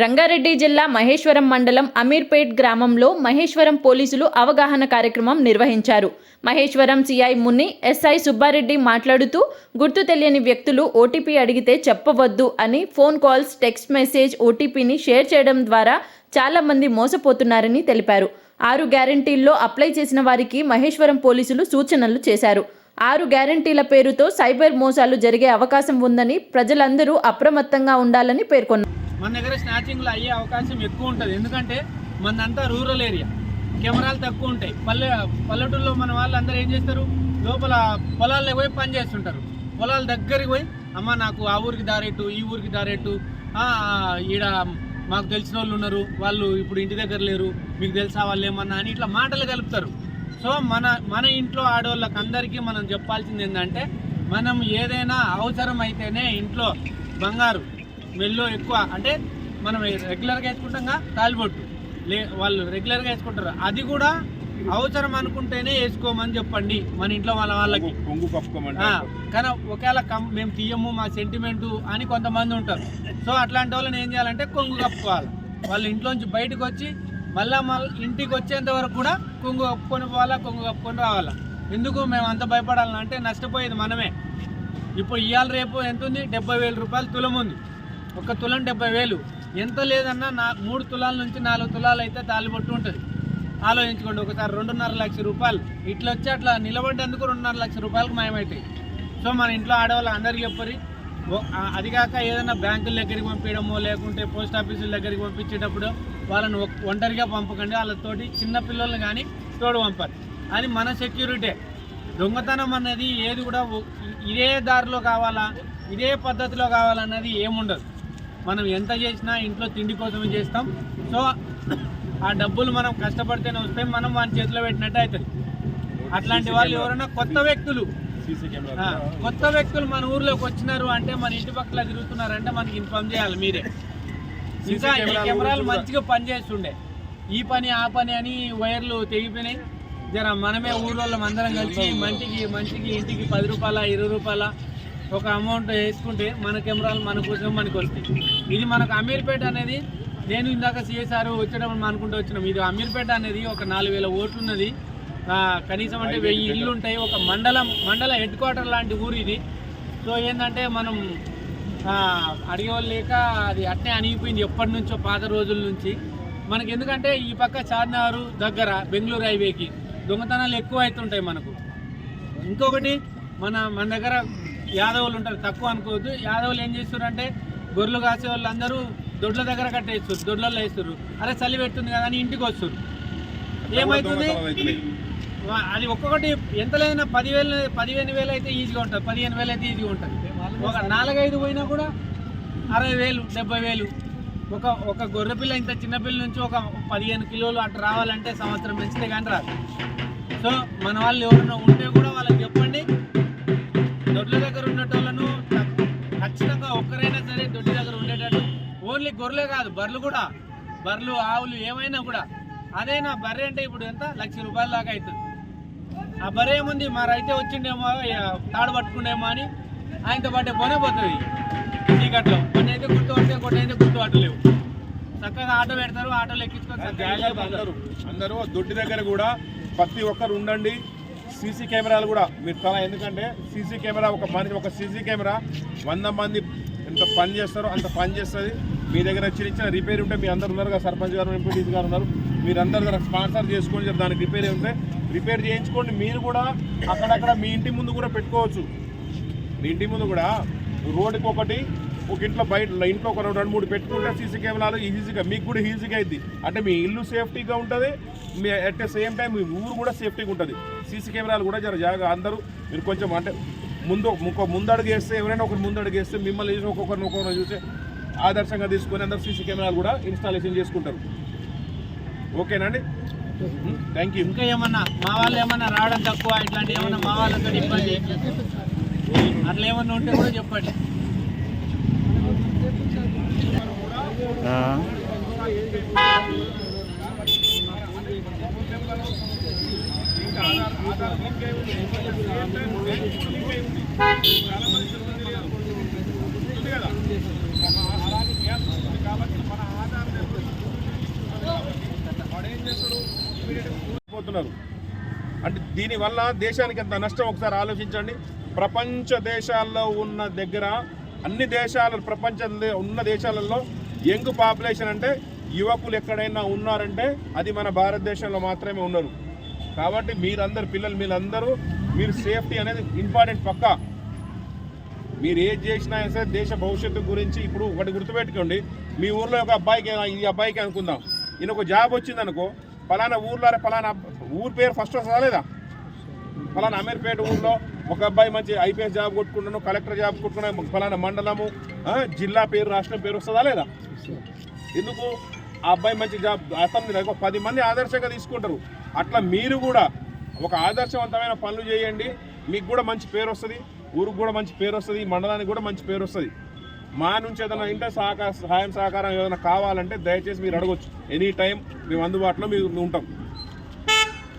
రంగారెడ్డి జిల్లా మహేశ్వరం మండలం అమీర్పేట్ గ్రామంలో మహేశ్వరం పోలీసులు అవగాహన కార్యక్రమం నిర్వహించారు. మహేశ్వరం సిఐ ముని ఎస్ఐ సుబ్బారెడ్డి మాట్లాడుతూ గుర్తు తెలియని వ్యక్తులు ఓటీపీ అడిగితే చెప్పవద్దు అని ఫోన్ కాల్స్ టెక్స్ట్ మెసేజ్ ఓటీపీని షేర్ చేయడం ద్వారా చాలామంది మోసపోతున్నారని తెలిపారు. ఆరు గ్యారంటీల్లో అప్లై చేసిన వారికి మహేశ్వరం పోలీసులు సూచనలు చేశారు. ఆరు గ్యారంటీల పేరుతో సైబర్ మోసాలు జరిగే అవకాశం ఉందని ప్రజలందరూ అప్రమత్తంగా ఉండాలని పేర్కొన్నారు. మన దగ్గర స్నాచింగ్లు అయ్యే అవకాశం ఎక్కువ ఉంటుంది. ఎందుకంటే మనంతా రూరల్ ఏరియా కెమెరాలు తక్కువ ఉంటాయి. పల్లె పల్లెటూరులో మన వాళ్ళు అందరూ ఏం చేస్తారు? లోపల పొలాల్లో పోయి పని చేస్తుంటారు. పొలాల దగ్గరికి పోయి అమ్మ నాకు ఆ ఊరికి దారేటు ఈ ఊరికి దారేటు ఈడ మాకు తెలిసిన వాళ్ళు ఉన్నారు వాళ్ళు ఇప్పుడు ఇంటి దగ్గర లేరు మీకు తెలుసా వాళ్ళు ఏమన్నా అని ఇట్లా మాటలు కలుపుతారు. సో మన మన ఇంట్లో ఆడవాళ్ళకి అందరికీ మనం చెప్పాల్సింది ఏంటంటే మనం ఏదైనా అవసరం అయితేనే ఇంట్లో బంగారు మెల్లో ఎక్కువ. అంటే మనం రెగ్యులర్గా వేసుకుంటాం తాలిబొట్టు. లే వాళ్ళు రెగ్యులర్గా వేసుకుంటారు. అది కూడా అవసరం అనుకుంటేనే వేసుకోమని చెప్పండి మన ఇంట్లో వాళ్ళ వాళ్ళకి. కొంగు కానీ ఒకవేళ కం మేము తీయము మా సెంటిమెంటు అని కొంతమంది ఉంటారు. సో అట్లాంటి వాళ్ళని ఏం చేయాలంటే కొంగు కప్పుకోవాలి. వాళ్ళ ఇంట్లోంచి బయటకు వచ్చి మళ్ళా మళ్ళీ ఇంటికి వచ్చేంత వరకు కూడా కొంగు కప్పుకొని పోవాలా కొంగు కప్పుకొని రావాలా. ఎందుకు మేము అంత భయపడాలంటే నష్టపోయేది మనమే. ఇప్పుడు ఇవాళ రేపు ఎంత ఉంది డెబ్బై వేల రూపాయలు తులం ఉంది. ఒక తులం డెబ్బై వేలు. ఎంత లేదన్నా నా మూడు తులాల నుంచి నాలుగు తులాలు అయితే తాలిబొట్టు ఉంటుంది. ఆలోచించుకోండి ఒకసారి రెండున్నర లక్ష రూపాయలు. ఇట్లా వచ్చి అట్లా నిలబడ్డందుకు రెండున్నర లక్ష రూపాయలకు మాయమవుతాయి సో మన ఇంట్లో ఆడవాళ్ళు అందరికీ చెప్పరి. అది కాక ఏదైనా బ్యాంకుల దగ్గరికి పంపించడమో లేకుంటే పోస్ట్ ఆఫీసుల దగ్గరికి పంపించేటప్పుడు వాళ్ళని ఒంటరిగా పంపకండి. వాళ్ళతోటి చిన్న పిల్లల్ని కానీ తోడు పంపాలి. అది మన సెక్యూరిటీ. దొంగతనం అన్నది ఏది కూడా ఇదే దారిలో కావాలా? ఇదే పద్ధతిలో కావాలన్నది ఏముండదు. మనం ఎంత చేసినా ఇంట్లో తిండి కోసమే చేస్తాం. సో ఆ డబ్బులు మనం కష్టపడితేనే వస్తాయి. మనం వాని చేతిలో పెట్టినట్టు అవుతుంది. అట్లాంటి వాళ్ళు ఎవరైనా కొత్త వ్యక్తులు. కొత్త వ్యక్తులు మన ఊర్లోకి వచ్చినారు అంటే మన ఇంటి పక్కల తిరుగుతున్నారంటే మనకి ఇన్ఫామ్ చేయాలి మీరే. ఇంకా ఈ కెమెరాలు మంచిగా పనిచేస్తుండే. ఈ పని ఆ పని అని వైర్లు తెగిపోయినాయి. జర మనమే ఊళ్ళో అందరం కలిసి మంచికి మంచికి ఇంటికి పది రూపాయల ఇరవై రూపాయల ఒక అమౌంట్ వేసుకుంటే మన కెమెరాలు మన కోసం మనకు వస్తాయి. ఇది మనకు అమీర్పేట అనేది నేను ఇందాక సిఎస్ఆర్ వచ్చేటప్పుడు అనుకుంటూ వచ్చినాం. ఇది అమీర్పేట అనేది ఒక నాలుగు వేల ఓట్లు ఉన్నది. కనీసం అంటే వెయ్యి ఇల్లు ఉంటాయి. ఒక మండలం మండల హెడ్ క్వార్టర్ లాంటి ఊరు ఇది. సో ఏంటంటే మనం అడిగేవాళ్ళు లేక అది అట్నే అణిగిపోయింది ఎప్పటి నుంచో పాత రోజుల నుంచి. మనకి ఎందుకంటే ఈ పక్క చార్మినారు దగ్గర బెంగళూరు హైవేకి దొంగతనాలు ఎక్కువ అవుతుంటాయి మనకు. ఇంకొకటి మన మన దగ్గర యాదవులు ఉంటారు. తక్కువ అనుకోవద్దు. యాదవులు ఏం చేస్తారంటే గొర్రెలు కాసే వాళ్ళు అందరూ దొడ్ల దగ్గర కట్టేస్తారు దొడ్లలో వేస్తారు అరే చలి పెడుతుంది కదా అని ఇంటికి వస్తారు ఏమవుతుంది అది ఒక్కొక్కటి ఎంత లేదన్నా పదివేలు పదిహేను వేలు అయితే ఈజీగా ఉంటుంది. పదిహేను వేలు అయితే ఈజీగా ఉంటుంది. ఒక నాలుగైదు పోయినా కూడా అరవై వేలు డెబ్బై వేలు. ఒక ఒక గొర్రెపిల్ల ఇంత చిన్న పిల్ల నుంచి ఒక పదిహేను కిలోలు అట్లా రావాలంటే సంవత్సరం పెంచితే కానీ రాదు. సో మన వాళ్ళు ఎవరైనా ఉంటే కూడా వాళ్ళకి చెప్పండి. దొడ్ల దగ్గర ఉన్నటోళ్ళను ఖచ్చితంగా ఒక్కరైనా సరే దొడ్డి దగ్గర ఉండేటట్టు. ఓన్లీ గొర్రెలే కాదు బర్రెలు కూడా. బర్రెలు ఆవులు ఏమైనా కూడా. అదైనా బర్రె అంటే ఇప్పుడు ఎంత? లక్ష రూపాయల దాకా అవుతుంది ఆ బర్రె ఏముంది? మా రైతే వచ్చిండేమో తాడు పట్టుకుండేమో అని ఆయనతో పాటే పోనే పోతుంది. చీకట్లో. కొన్ని అయితే గుర్తు పడితే కొన్ని అయితే గుర్తు పట్టలేవు. చక్కగా ఆటో పెడతారు ఆటోలో ఎక్కించుకొని అందరూ దొడ్డి దగ్గర కూడా ప్రతి ఒక్కరు ఉండండి. సీసీ కెమెరాలు కూడా మీరు తల ఎందుకంటే సీసీ కెమెరా ఒక మనిషి ఒక సీసీ కెమెరా వంద మంది ఎంత పని చేస్తారో అంత పని చేస్తుంది. మీ దగ్గర చిన్న చిన్న రిపేర్ ఉంటే మీ అందరు ఉన్నారు కదా సర్పంచ్ గారు ఎంపీటీసీ గారు ఉన్నారు. మీరు దగ్గర స్పాన్సర్ చేసుకొని దానికి రిపేర్ ఉంటే రిపేర్ చేయించుకోండి. మీరు కూడా అక్కడక్కడ మీ ఇంటి ముందు కూడా పెట్టుకోవచ్చు. మీ ఇంటి ముందు కూడా రోడ్డుకి ఒకటి ఒక ఇంట్లో బయట ఇంట్లో ఒక రెండు మూడు పెట్టుకుంటే సీసీ కెమెరాలు ఈజీగా మీకు కూడా ఈజీగా అయింది అంటే మీ ఇల్లు సేఫ్టీగా ఉంటుంది. మీ అట్ ద సేమ్ టైం మీ ఊరు కూడా సేఫ్టీగా ఉంటుంది. సీసీ కెమెరాలు కూడా జర జాగ్రత్త అందరూ మీరు కొంచెం అంటే ముందు ఇంకో ముందడుగు వేస్తే ఎవరైనా ఒకరు ముందడుగు వేస్తే మిమ్మల్ని చూసి ఒక్కొక్కరిని ఒక్కొక్కరిని చూసి ఆదర్శంగా తీసుకొని అందరు సీసీ కెమెరాలు కూడా ఇన్స్టాలేషన్ చేసుకుంటారు. ఓకేనండి థ్యాంక్ యూ ఇంకా ఏమన్నా మా వాళ్ళు ఏమన్నా రావడం తక్కువ ఇట్లాంటి ఏమన్నా మా వాళ్ళతో ఇబ్బంది అట్లా ఏమన్నా ఉంటే కూడా చెప్పండి కాబట్టి మన ఆధార్ అంటే దీనివల్ల దేశానికి ఎంత నష్టం ఒకసారి ఆలోచించండి. ప్రపంచ దేశాల్లో ఉన్న దగ్గర అన్ని దేశాల ప్రపంచంలో ఉన్న దేశాలలో యంగ్ పాపులేషన్ అంటే యువకులు ఎక్కడైనా ఉన్నారంటే అది మన భారతదేశంలో మాత్రమే ఉన్నారు కాబట్టి మీరందరు పిల్లలు మీరందరూ మీరు సేఫ్టీ అనేది ఇంపార్టెంట్ పక్కా. మీరు ఏది చేసినా సరే దేశ భవిష్యత్తు గురించి ఇప్పుడు ఒకటి గుర్తుపెట్టుకోండి. మీ ఊర్లో ఒక అబ్బాయికి ఈ అబ్బాయికి అనుకుందాం. ఈయన ఒక జాబ్ వచ్చిందనుకో ఫలానా ఊర్లో ఫలానా ఊరు పేరు ఫస్ట్ వస్తుందా లేదా? ఫలానా అమీర్పేట ఊర్లో ఒక అబ్బాయి మంచి ఐపీఎస్ జాబ్ కొట్టుకుంటున్నాను కలెక్టర్ జాబ్ కొట్టుకున్నాను ఫలానా మండలము జిల్లా పేరు రాష్ట్రం పేరు వస్తుందా లేదా? ఎందుకు? ఆ అబ్బాయి మంచి జాబ్ అతను ఒక పది మంది ఆదర్శంగా తీసుకుంటారు. అట్లా మీరు కూడా ఒక ఆదర్శవంతమైన పనులు చేయండి. మీకు కూడా మంచి పేరు వస్తుంది ఊరికి కూడా మంచి పేరు వస్తుంది మండలానికి కూడా మంచి పేరు వస్తుంది. మా నుంచి ఏదైనా ఇంటర్ సహకార సహాయం సహకారం ఏదైనా కావాలంటే దయచేసి మీరు అడగొచ్చు. ఎనీ టైం మేము అందుబాటులో మీరు ఉంటాం.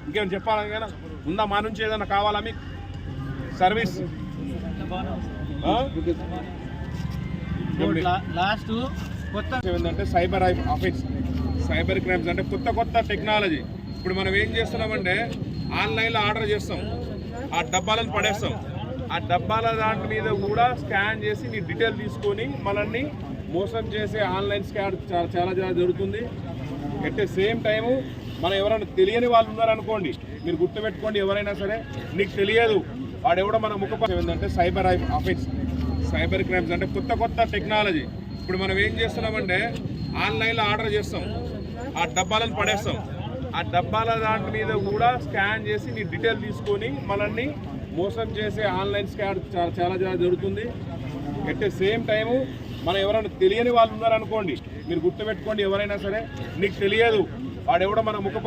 ఇంకేమైనా చెప్పాలని కదా? ఉందా మా నుంచి ఏదైనా కావాలా మీకు? సర్వీస్? లాస్ట్ కొత్త ఏంటంటే సైబర్ ఆఫీస్. సైబర్ క్రైమ్స్ అంటే కొత్త కొత్త టెక్నాలజీ. ఇప్పుడు మనం ఏం చేస్తున్నామంటే ఆన్లైన్లో ఆర్డర్ చేస్తాం. ఆ డబ్బాలను పడేస్తాం. ఆ డబ్బాల దాంట్ మీద కూడా స్కాన్ చేసి నీ డీటెయిల్ తీసుకొని మనల్ని మోసం చేసే ఆన్లైన్ స్కాన్ చాలా చాలా చాలా జరుగుతుంది. ఎట్ ద సేమ్ టైము మనం ఎవరైనా తెలియని వాళ్ళు ఉన్నారనుకోండి మీరు గుర్తుపెట్టుకోండి ఎవరైనా సరే నీకు తెలియదు. వాడెవడో మన ముఖ ఏంటంటే సైబర్ ఆఫీస్ సైబర్ క్రైమ్స్ అంటే కొత్త కొత్త టెక్నాలజీ. ఇప్పుడు మనం ఏం చేస్తున్నామంటే ఆన్లైన్లో ఆర్డర్ చేస్తాం. ఆ డబ్బాలను పడేస్తాం. ఆ డబ్బాల దాంట్ మీద కూడా స్కాన్ చేసి నీ డీటెయిల్ తీసుకొని మనల్ని మోసం చేసే ఆన్లైన్ స్కాన్ చాలా చాలా చాలా జరుగుతుంది. ఎట్ ద సేమ్ టైము మనం ఎవరైనా తెలియని వాళ్ళు ఉన్నారనుకోండి మీరు గుర్తుపెట్టుకోండి ఎవరైనా సరే నీకు తెలియదు. వాడెవడో మన ముఖ